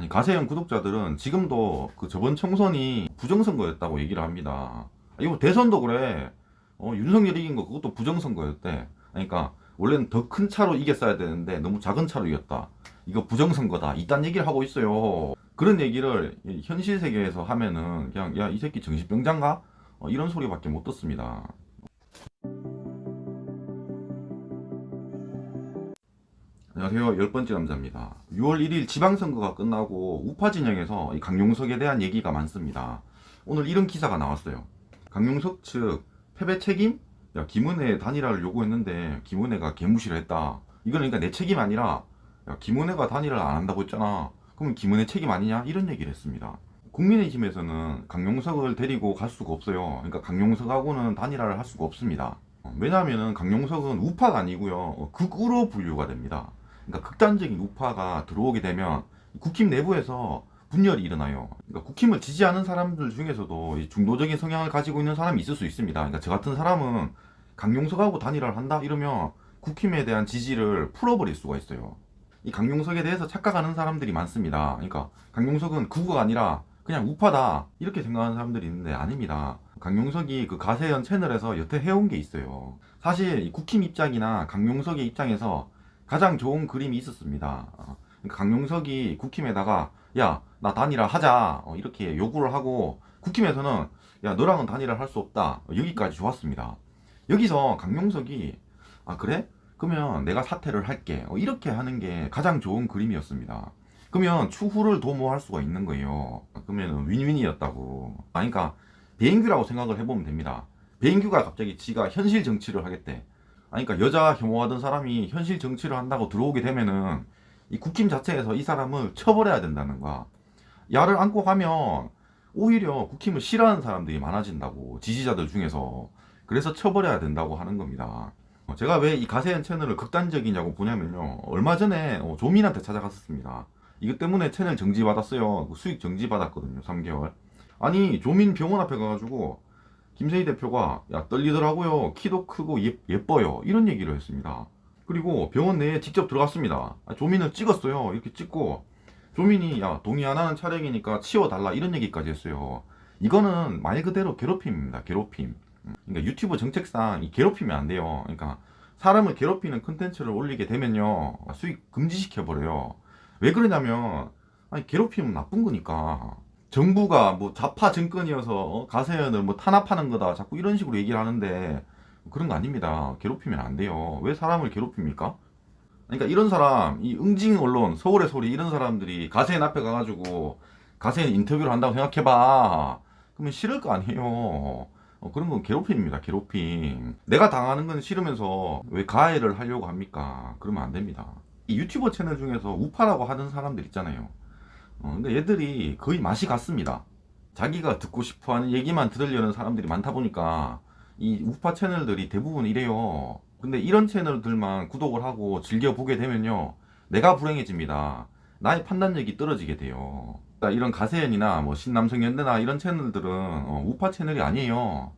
아니 가세현 구독자들은 지금도 그 저번 총선이 부정선거였다고 얘기를 합니다. 이거 대선도 그래. 어, 윤석열이 이긴 거 그것도 부정선거였대. 그러니까 원래는 더 큰 차로 이겼어야 되는데 너무 작은 차로 이겼다. 이거 부정선거다. 이딴 얘기를 하고 있어요. 그런 얘기를 이 현실 세계에서 하면은 그냥 야 이 새끼 정신병자인가? 어, 이런 소리밖에 못 듣습니다. 안녕하세요. 열 번째 남자입니다. 6월 1일 지방선거가 끝나고 우파 진영에서 이 강용석에 대한 얘기가 많습니다. 오늘 이런 기사가 나왔어요. 강용석 측 패배 책임? 야, 김은혜 단일화를 요구했는데 김은혜가 개무시를 했다. 이건 그러니까 내 책임 아니라 야, 김은혜가 단일화를 안 한다고 했잖아. 그러면 김은혜 책임 아니냐? 이런 얘기를 했습니다. 국민의힘에서는 강용석을 데리고 갈 수가 없어요. 그러니까 강용석하고는 단일화를 할 수가 없습니다. 어, 왜냐하면 강용석은 우파가 아니고요. 어, 극우로 분류가 됩니다. 그러니까 극단적인 우파가 들어오게 되면 국힘 내부에서 분열이 일어나요. 그러니까 국힘을 지지하는 사람들 중에서도 이 중도적인 성향을 가지고 있는 사람이 있을 수 있습니다. 그러니까 저 같은 사람은 강용석하고 단일화를 한다 이러면 국힘에 대한 지지를 풀어버릴 수가 있어요. 이 강용석에 대해서 착각하는 사람들이 많습니다. 그러니까 강용석은 극우가 아니라 그냥 우파다 이렇게 생각하는 사람들이 있는데 아닙니다. 강용석이 그 가세현 채널에서 여태 해온 게 있어요. 사실 이 국힘 입장이나 강용석의 입장에서 가장 좋은 그림이 있었습니다. 어, 그러니까 강용석이 국힘에다가 야 나 단일화 하자 어, 이렇게 요구를 하고 국힘에서는 야 너랑은 단일화 할수 없다 어, 여기까지 좋았습니다. 여기서 강용석이 아 그래? 그러면 내가 사퇴를 할게 어, 이렇게 하는 게 가장 좋은 그림이었습니다. 그러면 추후를 도모할 수가 있는 거예요. 그러면 윈윈이었다고. 아, 그러니까 배인규라고 생각을 해보면 됩니다. 배인규가 갑자기 지가 현실 정치를 하겠대. 아니, 그러니까 여자 혐오하던 사람이 현실 정치를 한다고 들어오게 되면은 이 국힘 자체에서 이 사람을 쳐버려야 된다는 거야. 야를 안고 가면 오히려 국힘을 싫어하는 사람들이 많아진다고 지지자들 중에서 그래서 쳐버려야 된다고 하는 겁니다. 어, 제가 왜 이 가세현 채널을 극단적이냐고 보냐면요. 얼마 전에 어, 조민한테 찾아갔었습니다. 이것 때문에 채널 정지 받았어요. 그 수익 정지 받았거든요. 3개월. 아니 조민 병원 앞에 가가지고 김세희 대표가 야 떨리더라고요. 키도 크고 예, 예뻐요. 이런 얘기를 했습니다. 그리고 병원 내에 직접 들어갔습니다. 아, 조민을 찍었어요. 이렇게 찍고 조민이 야 동의 안 하는 촬영이니까 치워달라 이런 얘기까지 했어요. 이거는 말 그대로 괴롭힘입니다. 괴롭힘. 그러니까 유튜브 정책상 이 괴롭히면 안 돼요. 그러니까 사람을 괴롭히는 컨텐츠를 올리게 되면요 수익 금지시켜 버려요. 왜 그러냐면 아니 괴롭히면 나쁜 거니까. 정부가 뭐 좌파 정권이어서 어, 가세현을 뭐 탄압하는 거다 자꾸 이런 식으로 얘기를 하는데 그런 거 아닙니다. 괴롭히면 안 돼요. 왜 사람을 괴롭힙니까? 그러니까 이런 사람, 이 응징 언론, 서울의 소리 이런 사람들이 가세현 앞에 가가지고 가세현 인터뷰를 한다고 생각해봐. 그러면 싫을 거 아니에요. 어, 그런 건 괴롭힘입니다. 괴롭힘. 내가 당하는 건 싫으면서 왜 가해를 하려고 합니까? 그러면 안 됩니다. 이 유튜버 채널 중에서 우파라고 하는 사람들 있잖아요. 어, 근데 얘들이 거의 맛이 같습니다. 자기가 듣고 싶어 하는 얘기만 들으려는 사람들이 많다 보니까 이 우파 채널들이 대부분 이래요. 근데 이런 채널들만 구독을 하고 즐겨 보게 되면요. 내가 불행해집니다. 나의 판단력이 떨어지게 돼요. 그러니까 이런 가세연이나 뭐 신남성연대나 이런 채널들은 어, 우파 채널이 아니에요.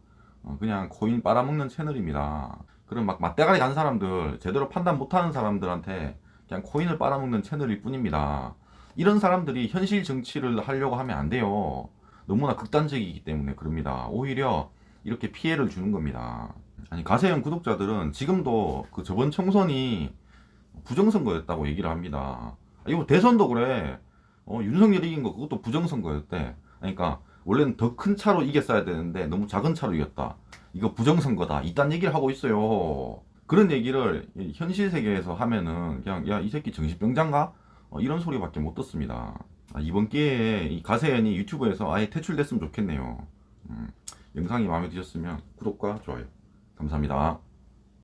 어, 그냥 코인 빨아먹는 채널입니다. 그런 막 맞대가리 간 사람들, 제대로 판단 못하는 사람들한테 그냥 코인을 빨아먹는 채널일 뿐입니다. 이런 사람들이 현실 정치를 하려고 하면 안 돼요. 너무나 극단적이기 때문에 그럽니다. 오히려 이렇게 피해를 주는 겁니다. 아니 가세현 구독자들은 지금도 그 저번 총선이 부정선거였다고 얘기를 합니다. 아, 이거 대선도 그래. 어, 윤석열이 이긴 거 그것도 부정선거였대. 그러니까 원래는 더 큰 차로 이겼어야 되는데 너무 작은 차로 이겼다. 이거 부정선거다. 이딴 얘기를 하고 있어요. 그런 얘기를 이 현실 세계에서 하면은 그냥 야 이 새끼 정신병자인가? 어, 이런 소리밖에 못 듣습니다. 아, 이번 기회에 이 가세현이 유튜브에서 아예 퇴출됐으면 좋겠네요. 음, 영상이 마음에 드셨으면 구독과 좋아요 감사합니다.